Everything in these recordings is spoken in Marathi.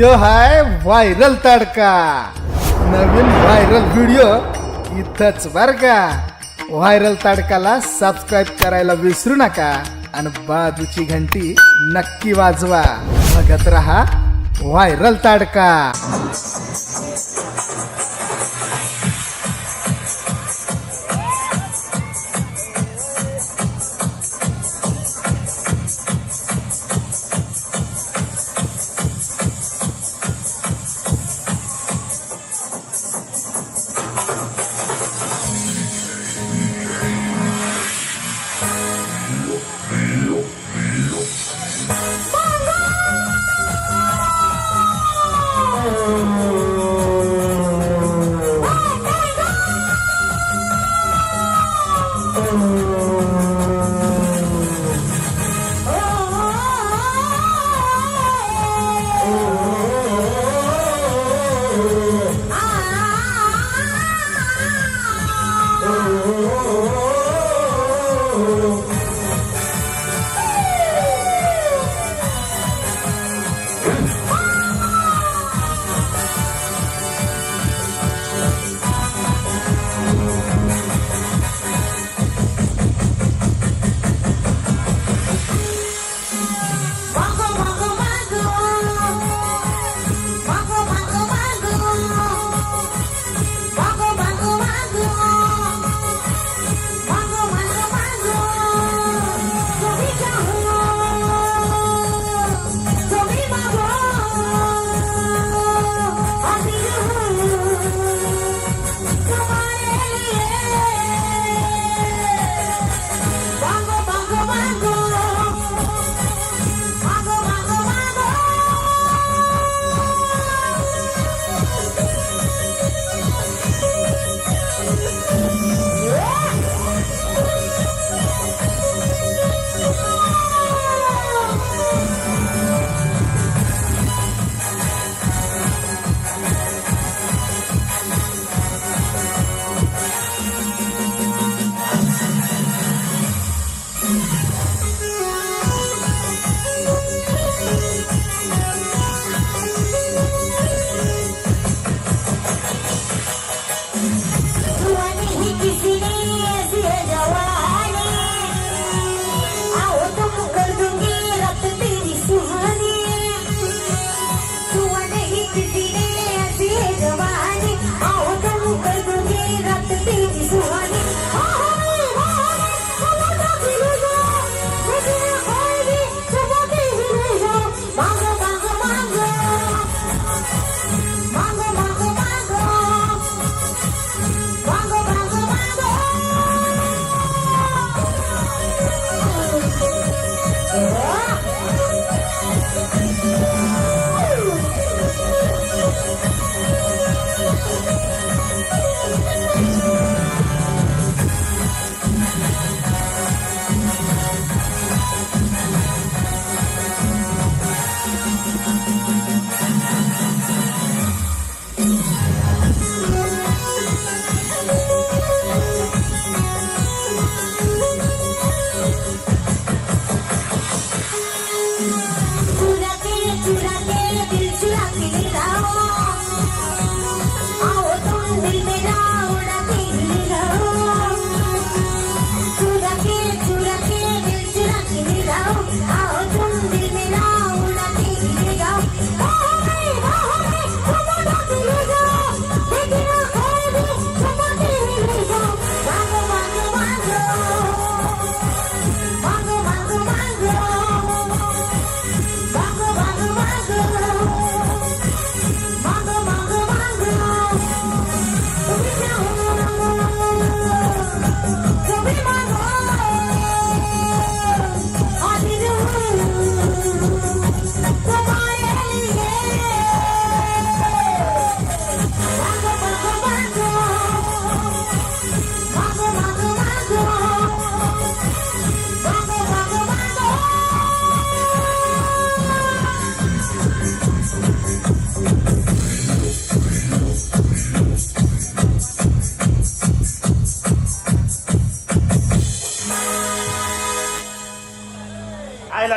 यो हाय व्हायरल तडका. नवीन व्हायरल व्हिडिओ इथंच बर का. व्हायरल तडकाला सबस्क्राईब करायला विसरू नका आणि बाजूची घंटी नक्की वाजवा. बघत रहा व्हायरल तडका.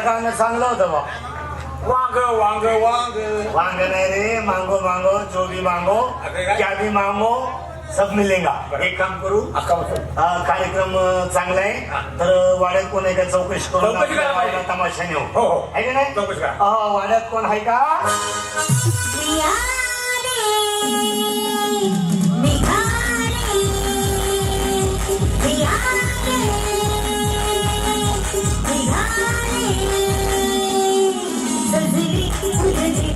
गाणं चांगलं होतं बा. वांग वांग वांग. वांग नाही रे मांगो मांगो जो भी मांगो क्या? भी मांगो सब मिलेगा. एक काम करू? कार्यक्रम चांगला आहे. तर वाड्यात कोण आहे का? चौकशी करू तमाशा नेऊ. आहे का नाही? वाड्यात कोण आहे का?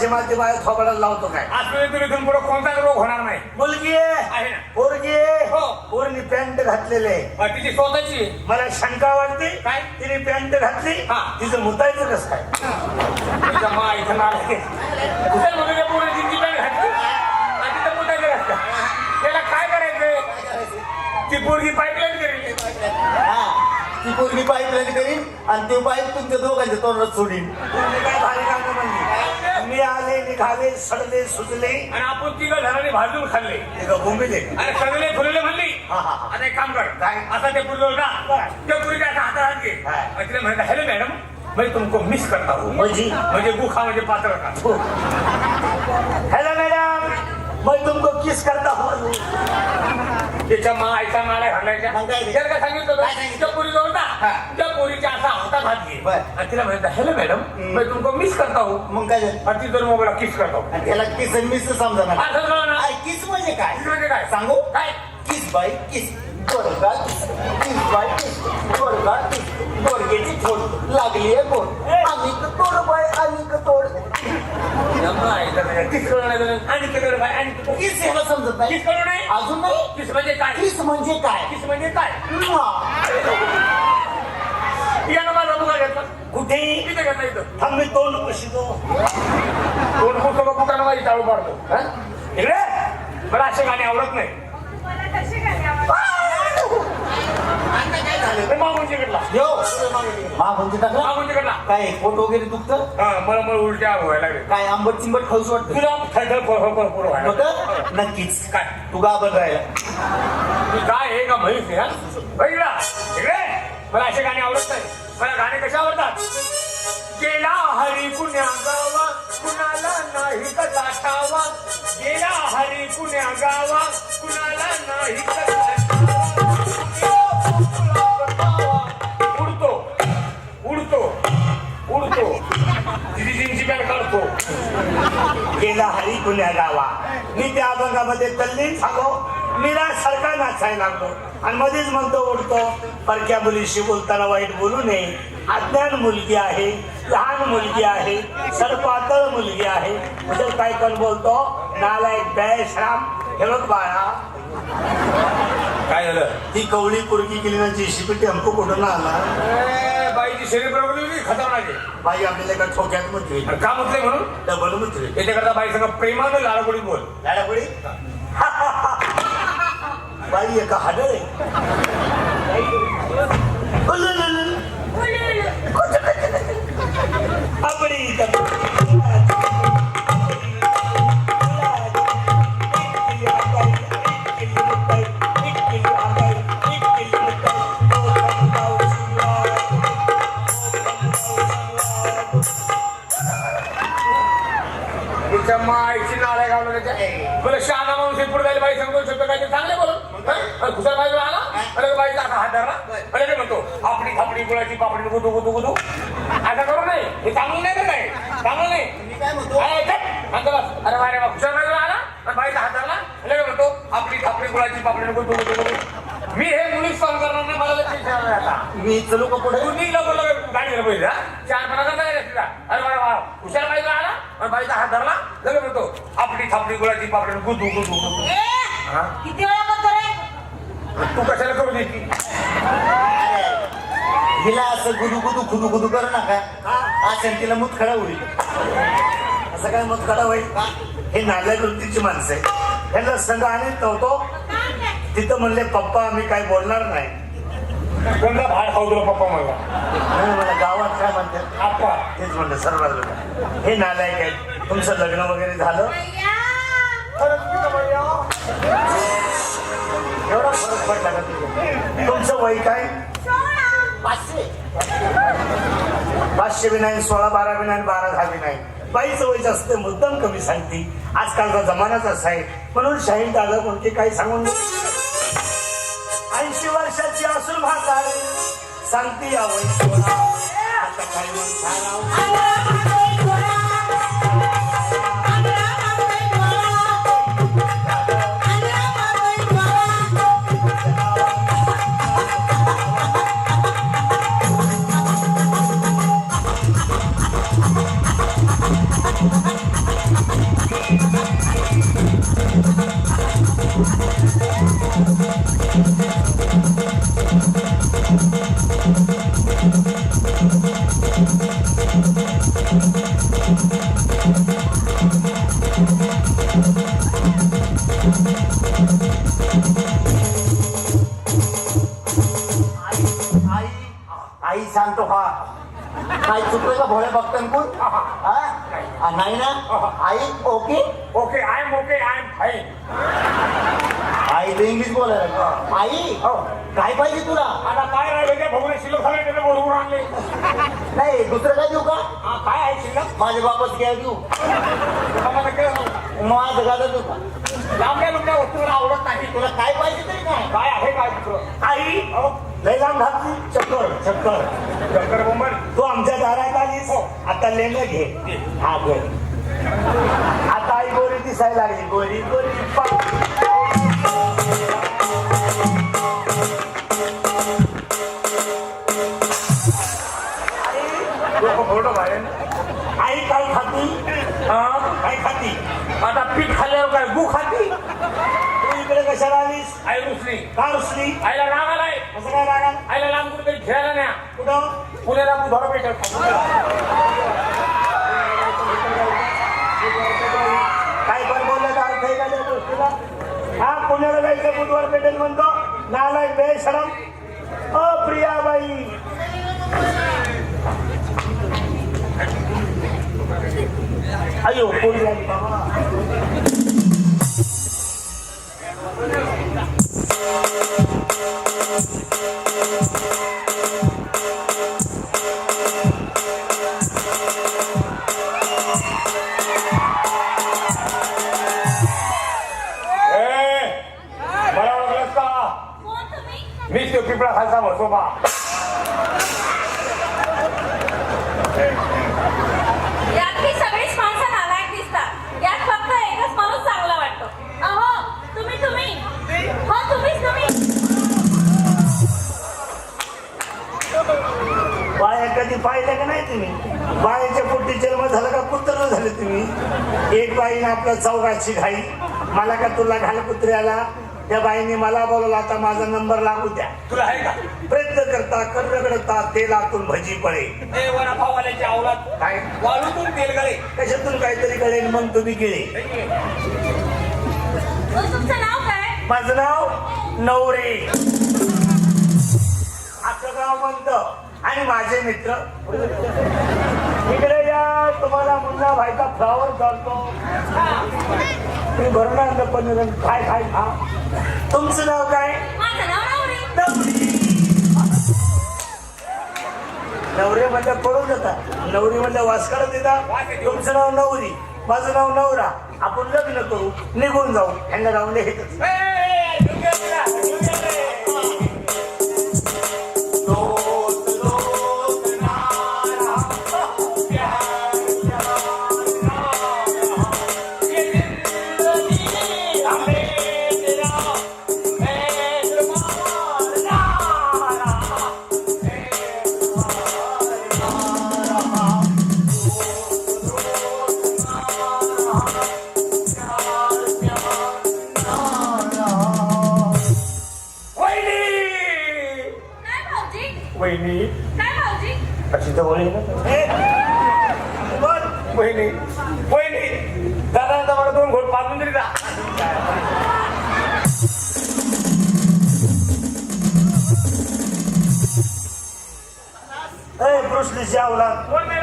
बायाची माती बाया थोबडाला लावतो काय? इथून पुढे कोणताच रोग होणार नाही. मुलगी आहे. आहे ना? पोरगी हो. पोरनी पॅन्ट घातलेले अं, तिची स्वतःची आहे. मला शंका वाटते काय? तिने पॅन्ट घातली हा. तिचं मुतायचं कसं काय? मा इथं आहे. कुठे पोरी पॅन्ट घातली आणि तिथं त्याला काय करायचं ती पोरगी पाईपलाईन करेल. हा ती पोरगी पाईप लाईन करीन आणि ते पाईप तुमच्या दोघांच्या तोंडात सोडीन. काय भारी काम म्हणली मी आले निघाले सडले सुजले आणि आपण तिघं घराने भाजून खाल्ले बोंबिले अरे सगळे फुलले म्हणली हा, हा, हा. आता एक काम कर काय? आता ते पुरलो ना काय? त्या पुरीच्या आता हातात हात घे काय? आणि तिला म्हणता हॅलो मॅडम मैं तुमको मिस करता हूँ म्हणजे? म्हणजे गुखा म्हणजे पात्र का हेलो मैडम मैं तुमको किस करता हूँ त्याच्या मा आईचा माला घालायच्या काय ते? काय सांगितलं काय होतं? त्या पुरी जवळ हा. त्या पोरीच्या घे. बर. आणि तिला म्हणता हॅलो मॅडम मैं तुमको मिस करता हूँ. मग काय झालं? आणि ती जर मोबाईल किस करता हूँ. आणि त्याला किस मिस समजा ना असं कळलं ना अरे किस म्हणजे काय? किस म्हणजे काय? सांगू? काय? किस बाई किस दोरगा किस किस बाई किस लागली आहे आणि तोड बाई आणि तोड. या मा आईचा त्याच्या किस कळलं नाही झालं. आणि ते कळलं काय? आणि ते कळलं. किस याला समजत नाही. किस अजून नाही. किस म्हणजे काय? किस म्हणजे काय? किस म्हणजे काय. मी तोंड माझी पाडतो हा? इकडे? मला असे गाणे आवडत नाही? ते म्हणजे काय पोट वगैरे दुखतं? हा मला मला उलट्या व्हायला लागले. काय आंबट चिंबट खाऊच वाटतं? तुला थंड पुरं व्हायला. नक्कीच. काय? तू गाबर राहिला. तू काय का म्हैस हा? बघ इकडं. इकडे. मला असे गाणे आवडत नाही. मला गाणे कसे आवडतात? गेला हरी पुण्या गावा कुणाला नाही कसा गेला हरी पुण्या गावा कुणाला नाही उडतो उडतो उडतो. तिची जिंची काढतो. गेला हरी पुण्या गावा. मी त्या अभंगामध्ये तल्लीन झालो. मीरा सारखा नाचायला लागलो. आणि मध्येच म्हणतो उडतो. परक्या मुलीशी बोलताना वाईट बोलू नये. अज्ञान मुलगी आहे लहान मुलगी आहे सरपातळ मुलगी आहे. म्हणजे काय पण बोलतो? नालायक बेशराम हे बघ बाळा. काय झालं? ती कवळी पुरकी केली ना जेसीबी टेम्पो कुठून आला ए, बाईची शरीर होती, खतरनाक आहे. बाई आपल्याला एका ठोक्यात आणि का म्हटलंय म्हणून? डबल मुतली त्याच्याकरता बाई सगळं प्रेमानं लाडागोडीत बोल. लाडापुडी बाई एका हाडळ आहे Olha, olha, olha. गुळाची पापडी गुदू गुदू गुदू. असं करू नये. हे चांगलं नाही काय चांगलं नाही. मी काय म्हणतो? अरे चट, शांत बस. अरे बाय रे बा, खुशाल बाई आला आणि बाईचा हात धरला अरे ते म्हणतो आपली थापडी गुळाची पापडी गुदू गुदू गुदू. मी हे मुलीच सॉल्व करणार नाही मला लक्षात आता. मी चलू का पुढे तू निघ लवकर लवकर. गाडी घे पहिले हा. चार पणाचा काय रे तुला. अरे बरं बा हुशार बाईला आला आणि बाईचा हात धरला लगेच म्हणतो आपली थापडी गुळाची पापडी गुदू गुदू गुदू? किती वेळा करतो रे? तू कशाला करू देती? हिला असं गुदू गुदू खुदू खुदू करू नका. असं तिला मुत खडा होईल. असं काय मत खडा होईल हे नाल्या वृत्तीची माणसं आहे यांना संघ आणत नव्हतो. तिथं म्हणले पप्पा आम्ही काही बोलणार नाही. कोणता भाड खाऊ तुला पप्पा मला नाही मला गावात काय म्हणतात? आप्पा. तेच म्हणलं सर्व हे नालायक आहेत. तुमचं लग्न वगैरे झालं? एवढा फरक पडला का तुझं तुमचं वय काय? पाचशे. बी नाही सोळा बारा बी नाही बारा दहा बी नाही बाईचं वय जास्त मुद्दाम कमी सांगते. आजकालचा जमानाच असा आहे म्हणून शाहीन दादा कोणते काही सांगून ऐंशी वर्षाची असून म्हातारे. सांगते या वय सोळा. आता काय म्हणता नाही दुसरं काय देऊ का? हा, काय आहे शिल्लक? माझ्या बापाच काय देऊ. मला सांग. माझं गाडं देऊ का? आवडत नाही. तुला काय पाहिजे तरी काय? काय आहे काय दुसरं आई लय लांब घातली चक्कर चक्कर. तू आमच्या दारात आलीस. आता लेणं घे. हा घे. आता आई गोरी दिसायला लागली. गोरी गोरी पा- फोटो बाहेर आई काय खाती? हा? काय खाती? आता पीठ खाल्ल्यावर काय गु खाती? तू इकडे कशाला आलीस? आई रुसली. का रुसली? आईला राग आलाय. कसं काय रागा आईला लांब कुठेतरी खेळायला न्या. कुठं? पुण्याला बुधवार भेटेल काय पण बोलण्याचा अर्थ आहे का त्या गोष्टीला. हा पुण्याला जायचं बुधवार पेटेल म्हणतो. नालायक बेशरम. अ प्रियाबाई. अयो पोळी बाईने आपल्या चौघाची घाई. मला का तुला घाल कुत्र्याला? त्या बाईने मला बोलवलं आता माझा नंबर लागू द्या. तुला आहे का? प्रयत्न करता कर्म करता तेलातून भजी पळे. ए वडापाववाल्याची आवलात काय? वाळूतून तेल गळे. कशातून काहीतरी कळेल मग तुम्ही गेले. तुमचं नाव काय? माझं नाव नवरे. आपलं गाव म्हणतं. आणि माझे मित्र. इकडे या तुम्हाला मुन्ना भाईचा फ्लावर चालतो तुम्ही भरणार ना पण काय काय खा तुमचं नाव काय माझं नाव नवरी नवरी नवरे म्हणजे पडून जातात नवरी म्हणजे वासकाला देतात तुमचं नाव नवरी माझं नाव नवरा आपण लग्न करू निघून जाऊ ह्यांना राहून हेच भाऊजी वहिनी. काय भाऊजी? अशी जवळ ये ना वहिनी. दादा आता मला दोन घोट पाजून तरी जा नाही